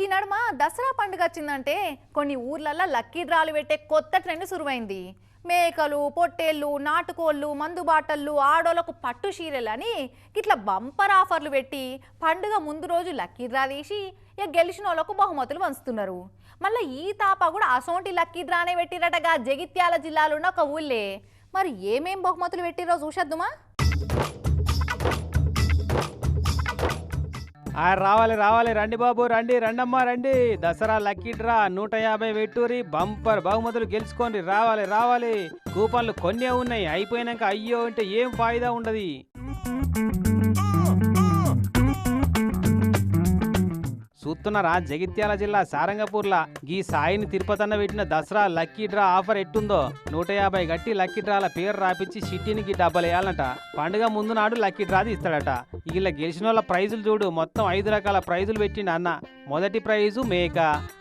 ఈ నడుమ దసరా పండుగ వచ్చిందంటే కొన్ని ఊర్లల్లో లక్కీ డ్రాలు పెట్టే కొత్త ట్రెండ్ సురువైంది. మేకలు పొట్టేళ్ళు నాటుకోళ్ళు మందు బాటళ్ళు ఆడోళ్ళకు పట్టు చీరలు అని ఇట్లా బంపర్ ఆఫర్లు పెట్టి పండుగ ముందు రోజు లక్కీ డ్రా తీసి ఇక గెలిచిన వాళ్ళకు బహుమతులు పంచుతున్నారు. మళ్ళీ ఈ తాప కూడా అసోంటి లక్కీ డ్రానే పెట్టిరటగా జగిత్యాల జిల్లాలో ఉన్న ఒక ఊళ్ళే. మరి ఏమేం బహుమతులు పెట్టిరో చూసేద్దుమా ఆ రావాలి రావాలి. రండి బాబు రండి. రండమ్మా రండి. Dasara lucky draw. నూట యాభై వెట్టూరి బంపర్. బహుమతులు గెలుచుకోండి. రావాలి రావాలి. కూపన్లు కొన్నే ఉన్నాయి. అయిపోయినాక అయ్యో అంటే ఏం ఫాయిదా ఉండదు? చూస్తున్నారా జగిత్యాల జిల్లా సారంగపూర్లా గీ సాయిని తిరుపతన్న పెట్టిన దసరా లక్కీ డ్రా ఆఫర్ ఎట్టుందో? నూట యాభై గట్టి లక్కీ డ్రాల పేరు రాపిచ్చి సిట్టినికి డబ్బలేయాలంట పండుగ ముందు నాడు లక్కీ డ్రాది ఇస్తాడట ఇలా గెలిచిన వాళ్ళ ప్రైజులు చూడు. మొత్తం ఐదు రకాల ప్రైజులు పెట్టిండు అన్న. మొదటి ప్రైజు మేక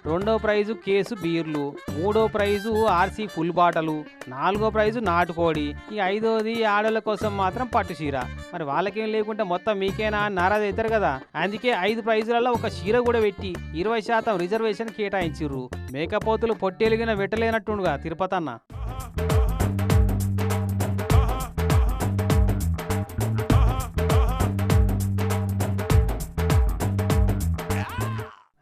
రెండో ప్రైజు కేసు బీర్లు మూడో ప్రైజు ఆర్సీ ఫుల్ బాటలు నాలుగో ప్రైజు నాటుకోడి ఈ ఐదోది ఆడోళ్ళ కోసం మాత్రం పట్టు చీర. మరి వాళ్ళకేం లేకుంటే మొత్తం మీకేనా అని నారాజ్ అవుతారు కదా. అందుకే ఐదు ప్రైజులలో ఒక చీర కూడా పెట్టి ఇరవై శాతం రిజర్వేషన్ కేటాయించిర్రు. మేకపోతులు పొట్టెలిగిన వెట్టలేనట్టుండుగా తిరుపతి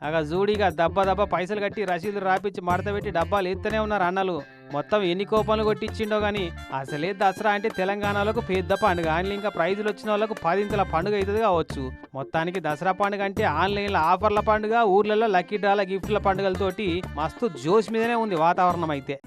అగా జూడిగా దబ్బ దబ్బ పైసలు కట్టి రసీదులు రాపిచ్చి మడత పెట్టి డబ్బాలు ఎత్తనే ఉన్నారు అన్నలు. మొత్తం ఎన్ని కోపాలు కొట్టించిండో గాని అసలే దసరా అంటే తెలంగాణలోకి పెద్ద పండుగ. ఆన్లైన్ ఇంకా ప్రైజులు వచ్చిన వాళ్ళకు పదింతల పండుగ అవుతుంది కావచ్చు. మొత్తానికి దసరా పండుగ అంటే ఆన్లైన్లో ఆఫర్ల పండుగ ఊర్లలో లక్కీ డ్రాల గిఫ్ట్ల పండుగలతోటి మస్తు జోష్ మీదనే ఉంది వాతావరణం అయితే